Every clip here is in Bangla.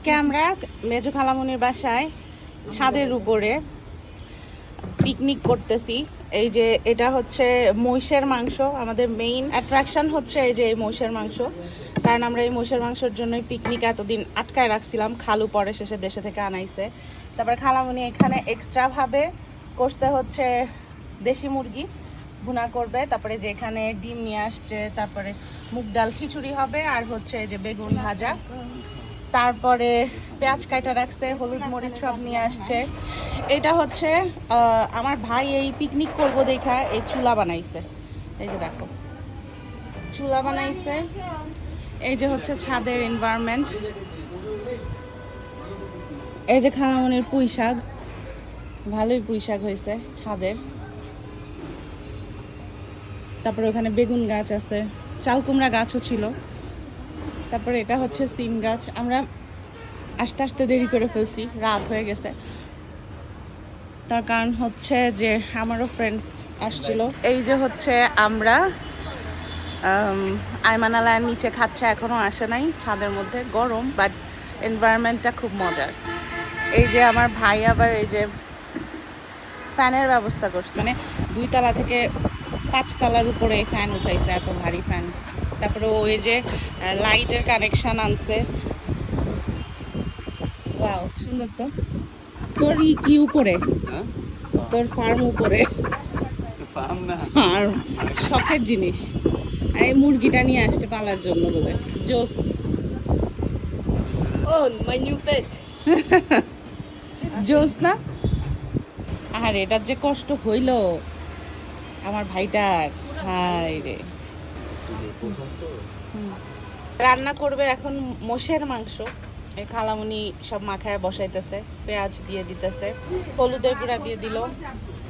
আজকে আমরা মেজো খালামনির বাসায় ছাদের উপরে পিকনিক করতেছি। এই যে এটা হচ্ছে মহিষের মাংস। আমাদের মেইন অ্যাট্রাকশন হচ্ছে এই যে এই মহিষের মাংস। কারণ আমরা এই মহিষের মাংসের জন্যই পিকনিক এতদিন আটকায় রাখছিলাম। খালু পরে শেষে দেশে থেকে আনাইছে। তারপরে খালামুনি এখানে এক্সট্রা ভাবে করতে হচ্ছে দেশি মুরগি, ভুনা করবে। তারপরে যে এখানে ডিম নিয়ে আসছে, তারপরে মুগ ডাল খিচুড়ি হবে, আর হচ্ছে যে বেগুন ভাজা। তারপরে পেঁয়াজ কাটা রাখছে, হলুদ মরিচ সব নিয়ে আসছে। এটা হচ্ছে আমার ভাই এই পিকনিক করব দেখা এই চুলা বানাইছে। এই যে দেখো, চুলা বানাইছে। এই যে হচ্ছে ছাদের এনভায়রনমেন্ট এই যে খানামনির পুঁই শাক ভালোই পুঁই শাক হয়েছে ছাদের। তারপরে ওখানে বেগুন গাছ আছে চাল কুমড়া গাছও ছিল। তারপরে এটা হচ্ছে সিম গাছ। আমরা আস্তে আস্তে দেরি করে ফেলছি, রাত হয়ে গেছে। তার কারণ হচ্ছে যে আমারও ফ্রেন্ড আসছিল। এই যে হচ্ছে আমরা আইমানালার নিচে খাচ্ছে, এখনও আসে নাই ছাদের মধ্যে, গরম বাট এনভায়রনমেন্টটা খুব মজার। এই যে আমার ভাই আবার এই যে ফ্যানের ব্যবস্থা করছে। মানে দুই তলা থেকে পাঁচ তলার উপরে ফ্যান উঠাইছে, এত ভারী ফ্যান তারপরে ওই যে লাইটের কানেকশন আনছে। ওয়াও সুন্দর তো। তোর ই কি উপরে? হ্যাঁ? তোর ফার্ম উপরে? ফার্ম না। আর শখের জিনিস। আর এই মুরগিটা নিয়ে আসছে পালার জন্য বলে। জোস। new pet. জোস না? আর এটার যে কষ্ট হইল আমার ভাইটার। হাই রে। রান্না করবে এখন মোষের মাংস। এই খালামুনি সব মাখায় বসাইতেছে পেঁয়াজ দিয়ে দিতেছে হলুদের গুঁড়া দিয়ে দিল।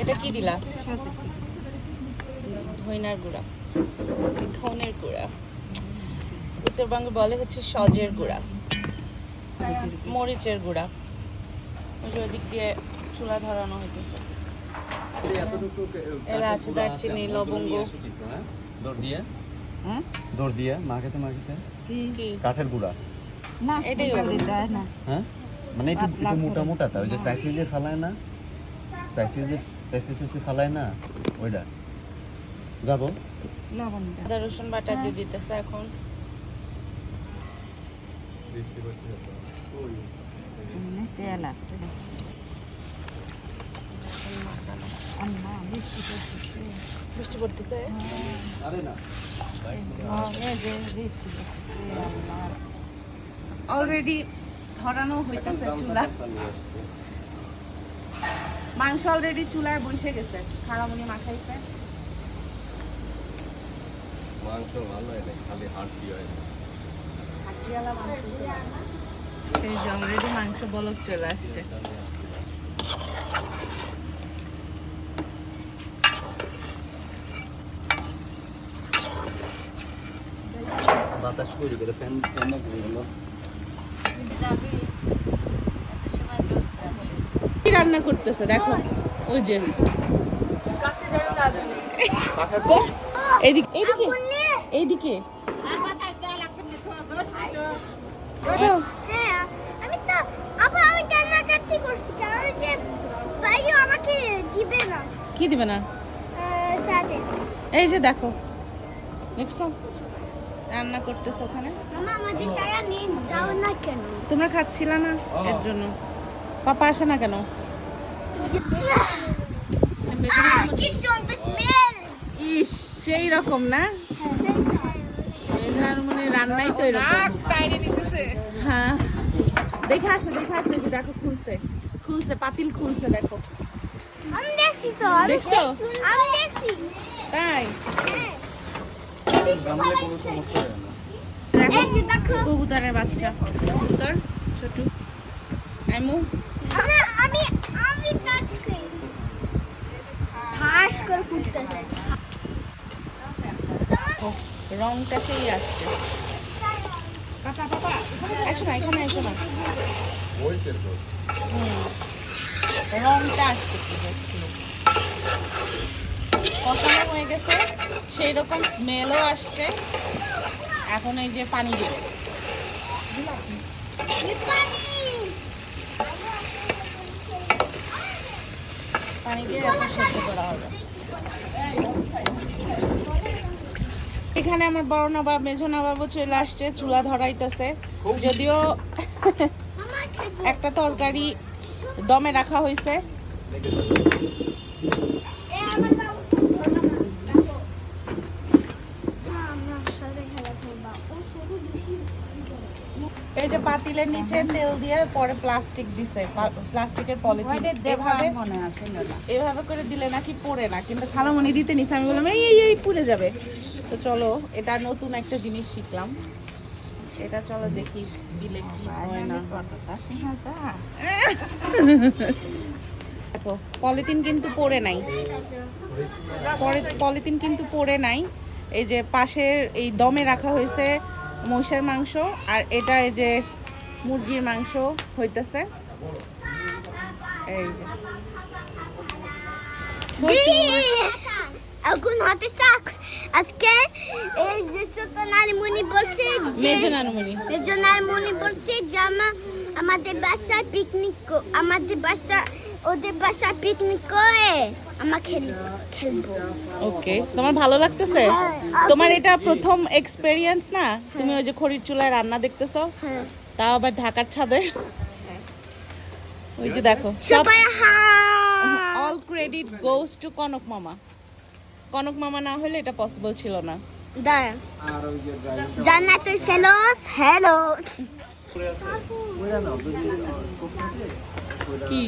এটা কি দিলা? ধইনার গুঁড়া। ধনের গুঁড়া। উত্তরবঙ্গে বলে হচ্ছে সজের গুঁড়া। মরিচের গুঁড়া। ওদিক দিয়ে চুলা ধরানো হইতেছে। এলা আছে দারচিনি লবঙ্গ। দিয়ে। হ্যাঁ? দৌড় দিয়ে মাখাতে মাখাতে কি? কাঠের গুঁড়া। না, এটাই এটা ওটা। দিতে হয়? না। হ্যাঁ মানে একটু একটু মোটা করে। মোটাটা ওই যে সাইসি যে ফালায় না? সাইসি যে সাইসি সাইসি ফালায় না? ওইটা যাব? লবণ আদা রসুন বাটা দিয়ে দিতেছে এখন। তেল আছে। আম্মা বৃষ্টি পড়তেছে বৃষ্টি পড়তেছে। আরে না হ্যাঁ, এই যে বৃষ্টি পড়তেছে আল্লাহ অলরেডি ধরানো হইতেছে চুলা। মাংস অলরেডি চুলায় বসে গেছে খারামুনি মাখাইছে। মাংস ভালো হয় না খালি হাড়ছি হয় হাসিয়ালা মাংস এই যে অলরেডি মাংস বলক চলে আসছে। বাতাস তৈরি করে ফ্যান ফ্যান না করে গেলো কি রান্না করতেছে? দেখো ওই যে। হ্যাঁ যে ভাইও আমাকে কি দিবে না? এই যে দেখো। দেখছ রান্না করতেছে ওখানে? মামা আমাদের সায়া নিয়ে যাও না কেন? তোমরা খাচ্ছিলা না এর জন্য? পাপা আসে না কেন? ইস সেই রকম না? মানে রান্নাই তো হ্যাঁ। দেখে আসে দেখে আসে যে দেখো খুলছে। খুলছে পাতিল খুলছে দেখো। আমি দেখছি তো আমি দেখছ? আমি দেখছি। তাই? কবুতরের বাচ্চা। কবুতর ছোট। আইমু। আমি আমি আমি টাচ করি। হাস করে ফুটতেছে রংটা সেই আসছে। পাপা পাপা এসো না এখানে এসো না। রংটা আসছে। কষানো গেছে সেই রকম স্মেলও আসছে। এখন এই যে পানি দেবে। পানি দিয়ে এখন আমার বড় নবাব মেঝো নবাবও চলে আসছে, চুলা ধরাইতেছে। যদিও একটা তরকারি দমে রাখা হয়েছে। এই নিচে তেল দিয়ে পরে প্লাস্টিক দিছে। প্লাস্টিকের পলিথিন এভাবে মনে আছে এভাবে করে দিলে নাকি পড়ে না কিন্তু খালামণি দিতে নিছে আমি বললাম এই এই এই পুড়ে যাবে। তো চলো এটা নতুন একটা জিনিস শিখলাম। এটা চলো দেখি দিলে কি হয় না। দেখো পলিথিন কিন্তু পড়ে নাই। পরে পলিথিন কিন্তু পড়ে নাই। এই যে পাশের এই দমে রাখা হয়েছে মহিষের মাংস আর এটা এই যে মুরগির মাংস হইতেছে। এই যে। এখন হাতে শাক। আজকে এই যে ছোট নারমণি বলছে যে মেজো নারমণি। বলছে যে আমা আমাদের বাসায় পিকনিক আমাদের বাসা ওদের বাসায় পিকনিক করে আমরা খেলব খেলব। ওকে তোমার ভালো লাগতেছে? হ্যাঁ, তোমার এটা প্রথম এক্সপেরিয়েন্স না? তুমি ওই যে খড়ির চুলায় রান্না দেখতেছো? হ্যাঁ। তাও আবার ঢাকার ছাদে। ওই যে দেখো সবাই all credit goes to Kanak মামা। কনক মামা না হলে এটা পসিবল ছিল না। দাঁড়া। Jannatul fellows hello. কি?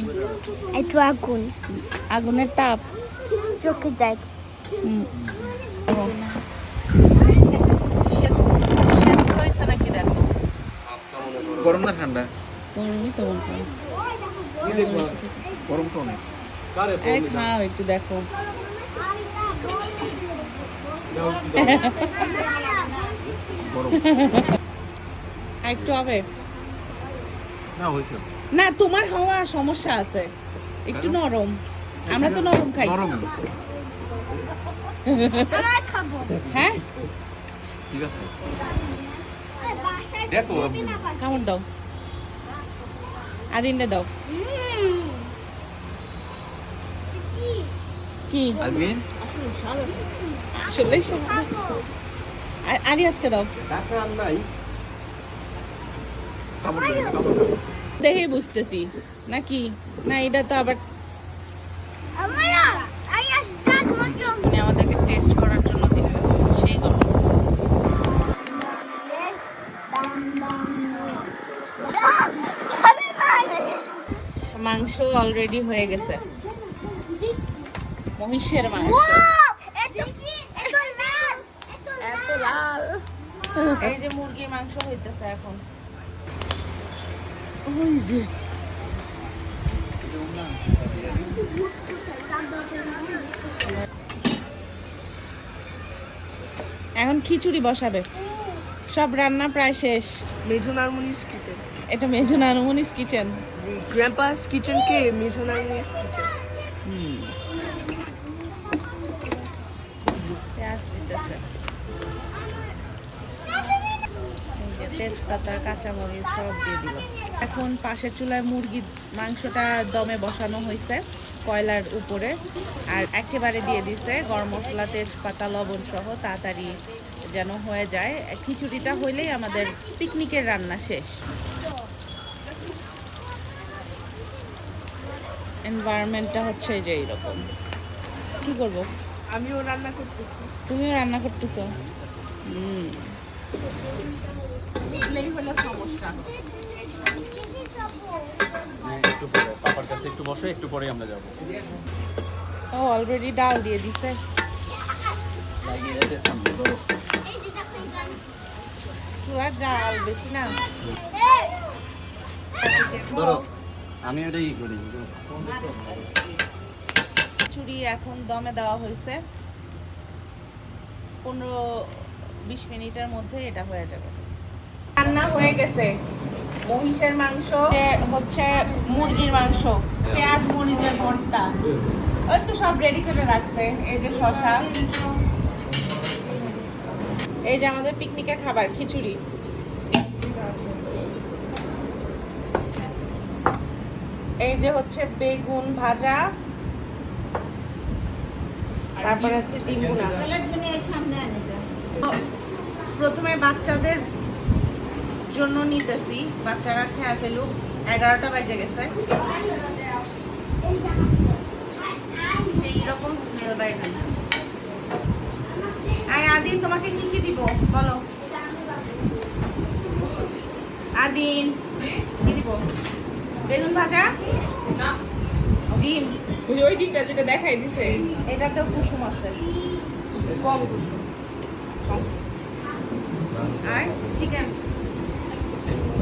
এত আগুন। আগুনের তাপ। চোখে যায় হুম। সেদ্ধ- সেদ্ধ হয়েছে নাকি দেখো গরম না ঠান্ডা? গরমই তো গরম তো অনেক। খাও একটু দেখো। একটু হবে? না হয়েছে। না তোমার হওয়া সমস্যা আছে। একটু নরম। আমরা তো নরম খাই। নরম। হ্যাঁ? ঠিক আছে। দেখো। কামড় দাও। আদিনটা দাও। কি? আসলে আরি আজকে দাও। দেখে বুঝতেছি। নাকি? না এটা তো আবার মাংস অলরেডি হয়ে গেছে। মহিষের মাংস। এই যে মুরগির মাংস হইতেছে এখন। ওই যে। এখন খিচুড়ি বসাবে। সব রান্না প্রায় শেষ। মেজো নারমনিস কিচেন এটা মেজো নারমনিস কিচেন জি গ্র্যান্ডপাস কিচেন কে মেজো নারমনিস কিচেন পেঁয়াজ দিতেছে তেজপাতা কাঁচামরিচ সব দিয়ে দিল। এখন পাশের চুলায় মুরগির মাংসটা দমে বসানো হয়েছে কয়লার উপরে। আর একেবারে দিয়ে দিছে গরম মশলা তেজপাতা লবণ সহ তাড়াতাড়ি যেন হয়ে যায়। খিচুড়িটা হইলেই আমাদের পিকনিকের রান্না শেষ। এনভায়রনমেন্টটা হচ্ছে এই যে এইরকম। কি করব? আমিও রান্না করতেছি। তুমিও রান্না করতেছো? হুম। হলো সমস্যা। একটু পরে। পাপার কাছে একটু বসে একটু পরে আমরা যাব। ও অলরেডি ডাল দিয়ে দিছে। ডাল বেশি না। ধরো। আমি ওটাই করি। খিচুড়ি এখন দমে দেওয়া হয়েছে। পনেরো বিশ মিনিটের মধ্যে এটা হয়ে যাবে। রান্না হয়ে গেছে। মহিষের মাংস হচ্ছে মুরগির মাংস পেঁয়াজ মরিচের ভর্তা। ওই তো সব রেডি করে রাখছে এই যে শশা এই যে আমাদের পিকনিকের খাবার খিচুড়ি। এই যে হচ্ছে বেগুন ভাজা তারপর হচ্ছে ডিম ভুনা। প্রথমে বাচ্চাদের জন্য নিতেছি। বাচ্চারা খেয়ে ফেলুক। এগারোটা বাজে গেছে। সেই রকম স্মেল বাইরে আয় আদিন তোমাকে কি কি দিব? বলো। আদিন কি দিব? বেগুন ভাজা? না। ডিম? ওই ওই দিকটা যেটা দেখাই দিছে। এটাতেও কুসুম আছে। কম কুসুম। আর চিকেন?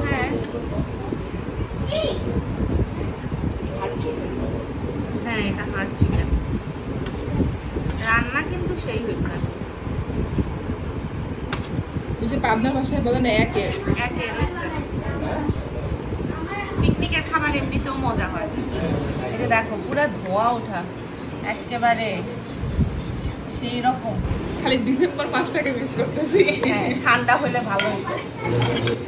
হ্যাঁ। হ্যাঁ এটা হার্ড চিকেন। রান্না কিন্তু সেই হয়েছে। পাবনা ভাষায় বলে না একে একে। পিকনিকের খাবার এমনিতেও মজা হয়। এই যে দেখো পুরো ধোয়া ওঠা একেবারে সেই রকম খালি ডিসেম্বর মাসটাকে মিস করতেছি। হ্যাঁ ঠান্ডা হলে ভালো হতো।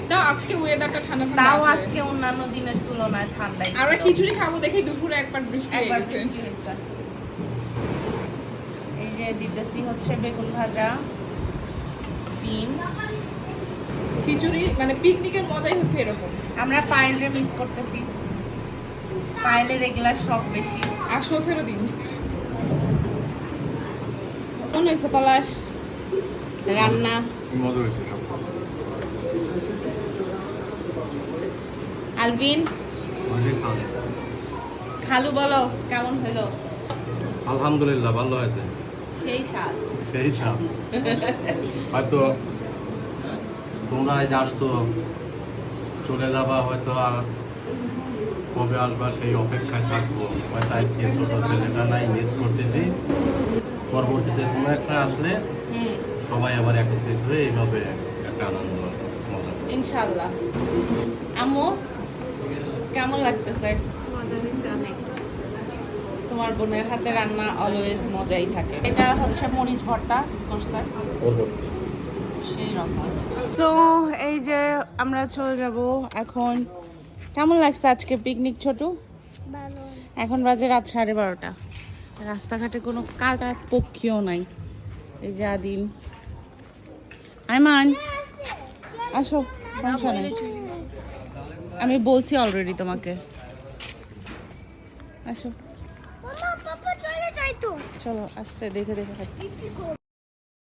তাও আজকে ওয়েদারটা ঠান্ডা তাও আজকে অন্যান্য দিনের তুলনায় ঠান্ডাই আমরা খিচুড়ি খাব দেখি দুপুরে একবার বৃষ্টি একবার বৃষ্টি এই যে দিতেছি হচ্ছে বেগুন ভাজা ডিম খিচুড়ি মানে পিকনিকের মজাই হচ্ছে এরকম। আমরা পায়েলরে মিস করতেছি। পায়েলের রেগুলার শখ বেশি। আর সতেরো দিন। মনে হয়েছে পলাশ? রান্না? মজা হয়েছে সব। আলবিন? খালু বলো কেমন হলো? আলহামদুলিল্লাহ ভালো হয়েছে। সেই স্বাদ। সেই সাপ হয়তো তোমরা আজ আসছো চলে যাবা হয়তো আর কবে আসবা সেই অপেক্ষায় থাকব। হয়তো আজকে ছোট ছেলেটা নাই মিস করতেছি। পরবর্তীতে কোনো একটা আসলে সবাই আবার একত্রিত হয়ে এইভাবে একটা আনন্দ মজা ইনশাল্লাহ। আম্মু কেমন লাগতেছে? তোমার বোনের হাতে রান্না অলওয়েজ মজাই থাকে। এটা হচ্ছে মরিচ ভর্তা করছে? তো এই যে আমরা চলে যাব এখন। কেমন লাগছে আজকে পিকনিক ছোট? এখন বাজে রাত সাড়ে বারোটা। রাস্তাঘাটে কোনো কাটা পক্ষীও নাই। এই যে আদিন আইমান আসো সমস্যা নেই আমি বলছি অলরেডি তোমাকে। আসো। চলে আস্তে দেখে দেখে